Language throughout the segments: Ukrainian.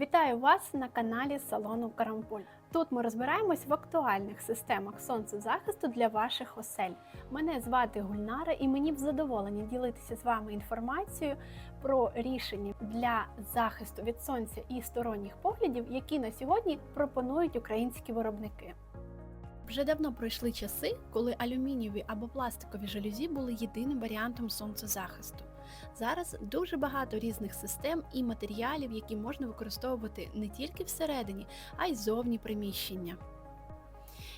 Вітаю вас на каналі салону Карамполь. Тут ми розбираємось в актуальних системах сонцезахисту для ваших осель. Мене звати Гульнара, і мені б задоволення ділитися з вами інформацією про рішення для захисту від сонця і сторонніх поглядів, які на сьогодні пропонують українські виробники. Вже давно пройшли часи, коли алюмінієві або пластикові жалюзі були єдиним варіантом сонцезахисту. Зараз дуже багато різних систем і матеріалів, які можна використовувати не тільки всередині, а й зовні приміщення.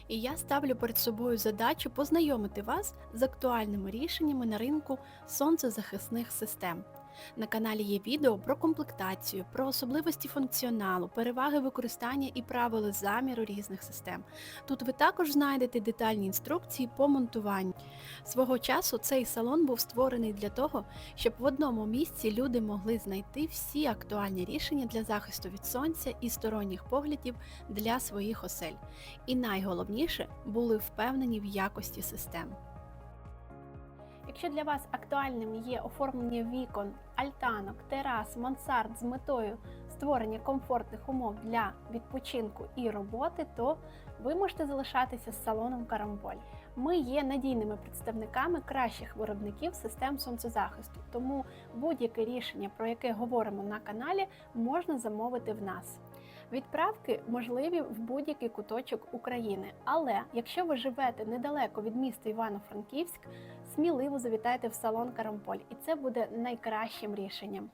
І я ставлю перед собою задачу познайомити вас з актуальними рішеннями на ринку сонцезахисних систем. На каналі є відео про комплектацію, про особливості функціоналу, переваги використання і правила заміру різних систем. Тут ви також знайдете детальні інструкції по монтуванню. Свого часу цей салон був створений для того, щоб в одному місці люди могли знайти всі актуальні рішення для захисту від сонця і сторонніх поглядів для своїх осель. І найголовніше були впевнені в якості систем. Якщо для вас актуальним є оформлення вікон, альтанок, терас, мансард з метою створення комфортних умов для відпочинку і роботи, то ви можете залишатися з салоном Карамболь. Ми є надійними представниками кращих виробників систем сонцезахисту, тому будь-яке рішення, про яке говоримо на каналі, можна замовити в нас. Відправки можливі в будь-який куточок України. Але якщо ви живете недалеко від міста Івано-Франківськ, сміливо завітайте в салон Карамполь, і це буде найкращим рішенням.